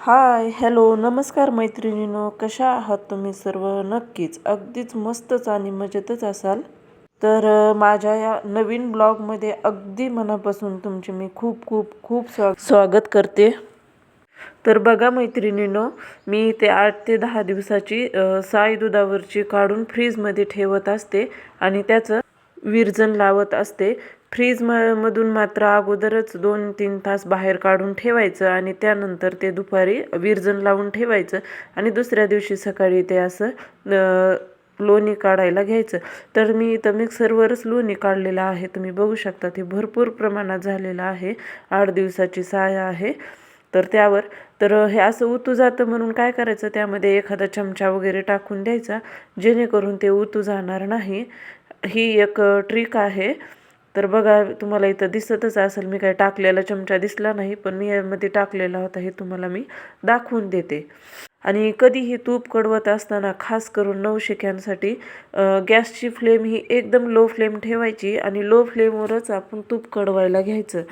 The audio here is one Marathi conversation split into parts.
हाय हॅलो नमस्कार मैत्रिणीनो कशा आहात तुम्ही सर्व? नक्कीच अगदीच मस्तच आणि मजेतच असाल. तर माझ्या या नवीन ब्लॉगमध्ये अगदी मनापासून तुमचे मी खूप खूप खूप स्वा स्वागत करते. तर बघा मैत्रिणीनो मी ते आठ ते दहा दिवसाची साय साई दुधावरची काढून फ्रीजमध्ये ठेवत असते आणि त्याचं विरजन लावत असते. फ्रीज म मधून मात्र अगोदरच दोन तीन तास बाहेर काढून ठेवायचं आणि त्यानंतर ते दुपारी विरजन लावून ठेवायचं आणि दुसऱ्या दिवशी सकाळी ते असं लोणी काढायला घ्यायचं. तर मी इथं मिक्सरवरच लोणी काढलेलं आहे. तुम्ही बघू शकता ते भरपूर प्रमाणात झालेलं आहे. आठ दिवसाची साया आहे. तर त्यावर तर हे असं उतू जातं म्हणून काय करायचं? त्यामध्ये एखादा चमचा वगैरे टाकून द्यायचा. जेणेकरून ते उतू जाणार नाही. ही एक ट्रिक आहे. तर बघा तुम्हाला इथं दिसतच असेल मी काय टाकलेला चमचा दिसला नाही पण मी यामध्ये टाकलेला होता हे तुम्हाला मी दाखवून देते. आणि कधीही तूप कडवत असताना खास करून नवशिक्यांसाठी गॅसची फ्लेम ही एकदम लो फ्लेम ठेवायची आणि लो फ्लेमवरच आपण तूप कडवायला घ्यायचं.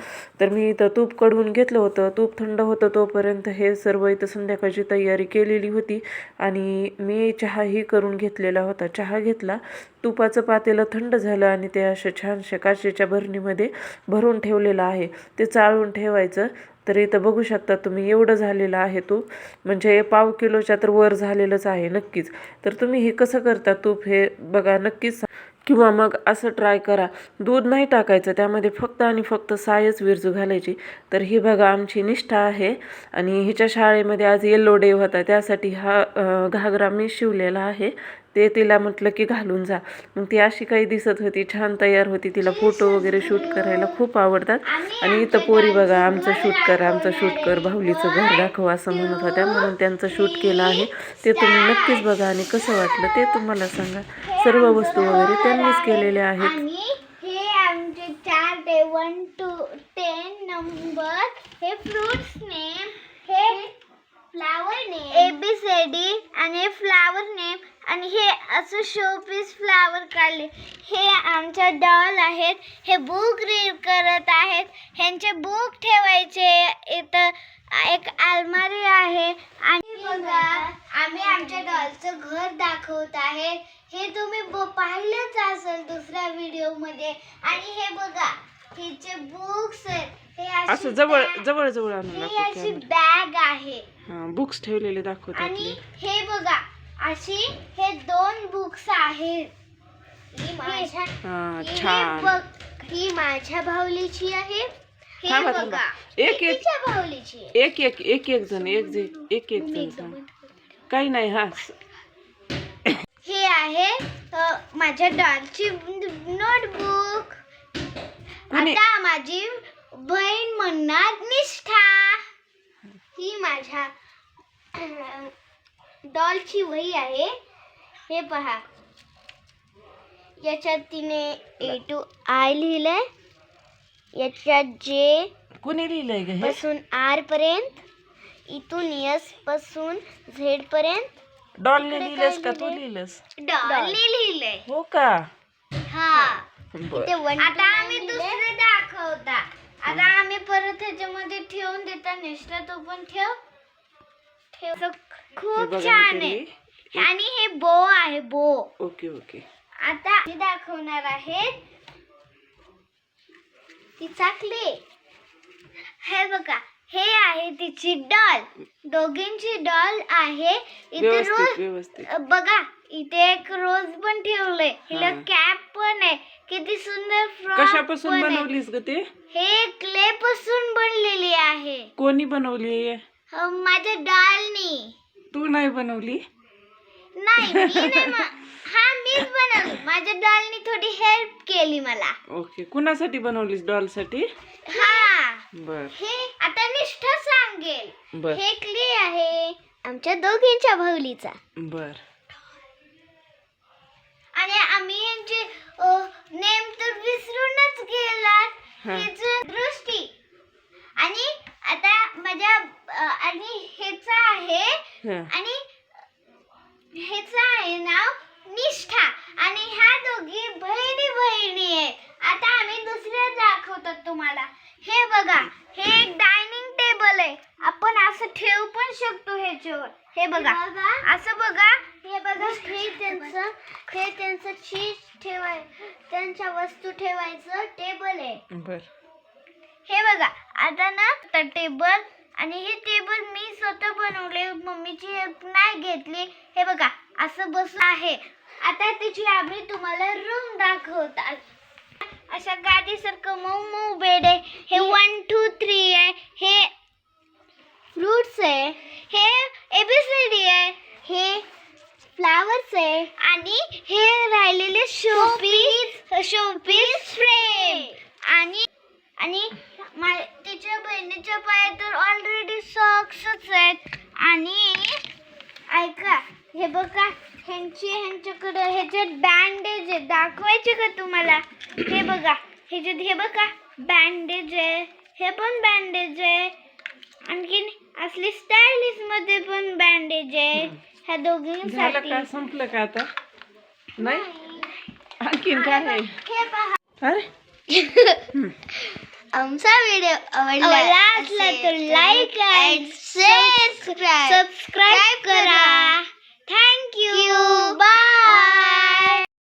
तर मी इथं तूप कडवून घेतलं होतं. तूप थंड होतं तोपर्यंत हे सर्व इथं संध्याकाळची तयारी केलेली होती आणि मी चहाही करून घेतलेला होता. चहा घेतला. तुपाचं पातेलं थंड झालं आणि ते अशा छानशा काचेच्या भरणीमध्ये भरून ठेवलेलं आहे. ते चाळून ठेवायचं. तर इथं बघू शकता तुम्ही एवढं झालेलं आहे तूप. म्हणजे पाव किलोच्या तर वर झालेलंच आहे नक्कीच. तर तुम्ही हे कसं करता तूप हे बघा नक्कीच किंवा मग असं ट्राय करा. दूध नाही टाकायचं त्यामध्ये फक्त आणि फक्त सायच विरजू घालायची. तर ही बघा आमची निष्ठा आहे. आणि हिच्या शाळेमध्ये आज येल्लो डे होता त्यासाठी हा घागरा मी शिवलेला आहे. ते तिला म्हटलं की घालून जा. मग ती अशी काही दिसत होती छान तयार होती. तिला फोटो वगैरे शूट करायला खूप आवडतात. आणि इथं पोरी बघा आमचं शूट कर आमचं शूट कर बाहुलीचं घर दाखव असं म्हणत होत्या. म्हणून त्यांचं शूट केलं आहे. ते तुम्ही नक्कीच बघा आणि कसं वाटलं ते तुम्हाला सांगा. सर्व वस्तू वगैरे त्यांनीच केलेल्या आहेत. आणि हे आमचे चार day one two ten number हे फ्रुट्स नेम हे flower name A B C D आणि हे फ्लावर नेम आणि हे असं शोपीस फ्लावर काढले. हे आमच्या डॉल आहेत. हे बुक रीड करत आहेत. ह्यांचे बुक ठेवायचे. इथं एक अलमारी आहे. आणि बघा आम्ही आमच्या डॉलचं घर दाखवत आहे. हे तुम्ही पाहिलंच असेल दुसऱ्या व्हिडिओमध्ये. आणि हे बघा हिचे बुक्स आहेत. हे असं जवळ जवळ जवळ आणून ही अशी. बॅग आहे. हा बुक्स ठेवलेले दाखवतात आणि हे बघा अशी हे दोन बुक्स आहेत. ही माझ्या हा ही छान. बघ ही माझ्या भाऊलीची आहे. हे थांबा, थांबा. बघा. एक- ही एक- तिच्या भाऊलीची आहे? एक एक एक एक जण एक जे एक एक जण सांग काही नाही हा. हे आहे अ, माझ्या डॉलची नोटबुक कोणी- आता माझी बहीण म्हणणार निष्ठा. ही माझ्या अ, डॉलची वही आहे. हे पहा. याच्यात तिने ए टू आय लिहिलंय. याच्यात जे कोणी लिहिलंय ग हे? पासून आर पर्यंत इथून एसपासून झेड पर्यंत. डॉलने लिहिलंस का तू लिहिलंस? डॉलने लिहिलंय. हो का? हा. बर. आता आम्ही दुसरे दाखवता. आता आम्ही परत ह्याच्यामध्ये ठेवून देता. निष्ठा तो पण ठेव. ठेव. खूप छान आहे. आणि हे बो आहे बो. Okay okay. आता मी दाखवणार आहे ती चाकली हे बघा हे आहे तिची डॉल. दोघींची डॉल आहे. इथे रोज बघा इथे एक रोज पण ठेवलंय. हिला. कॅप पण आहे. किती सुंदर फ्रॉक कशापासून बनवलीस ग ते? हे क्ले पासून बनलेली आहे. कोणी बनवली? माझ्या डॉलनी तू नाही बनवली? नाही मी नाही म- हा मीच बनवली. माझ्या डॉलनी थोडी हेल्प केली मला. ओके कुणासाठी बनवलीस डॉलसाठी हा. बर. हे आता निष्ठा सांगेल. बर. हे क्ले आहे आमच्या दोघींच्या भाऊलीचा. बर. आणि आम्ही यांचे नेम तर विसरूनच गेलात. हा. हेच दृष्टी. आणि माझ्या आणि हेच आहे हा. आणि हेच आहे नाव निष्ठा. आणि ह्या दोघी बहिणी बहिणी आहेत. आता आम्ही दुसऱ्या दाखवतो तुम्हाला. हे बघा हे एक डायनिंग टेबल आहे. आपण असं ठेव पण शकतो ह्याच्यावर. हे बघा. असं बघा. हे बघा. हे त्यांचं हे त्यांचं चीज ठेवाय त्यांच्या वस्तू ठेवायचं टेबल आहे. हे बघा. आता ना टेबल आणि हे टेबल मी स्वतः बनवले. मम्मीची हेल्प नाही घेतली. हे बघा असं बसलं आहे. आता त्याची आम्ही तुम्हाला रूम दाखवतात अशा गादीसारखं मऊ मऊ बेड आहे. हे वन टू थ्री आहे. हे फ्रुट्स आहे. हे एबीसीडी आहे. हे फ्लावर्स आहे. आणि हे राहिलेले शोपीस शोपीस फ्रेम आणि आणि तिच्या बहिणीच्या पायात तर ऑलरेडी सॉक्सच आहेत. आणि ऐका हे बघा ह्यांची ह्यांच्याकडे ह्याच्यात बँडेज आहे दाखवायचे का तुम्हाला? हे बघा ह्याच्यात हे बघा बँडेज आहे. हे पण बँडेज आहे. आणखीन असली स्टायलिशमध्ये पण बँडेज आहे. ह्या दोघींसाठी. का? संपलं का आता? नाही? आणखीन काय आहे? हे पहा. अरे. आमचा व्हिडिओ आवडला असला तर लाईक अँड शेअर सबस्क्राईब करा. Thank you bye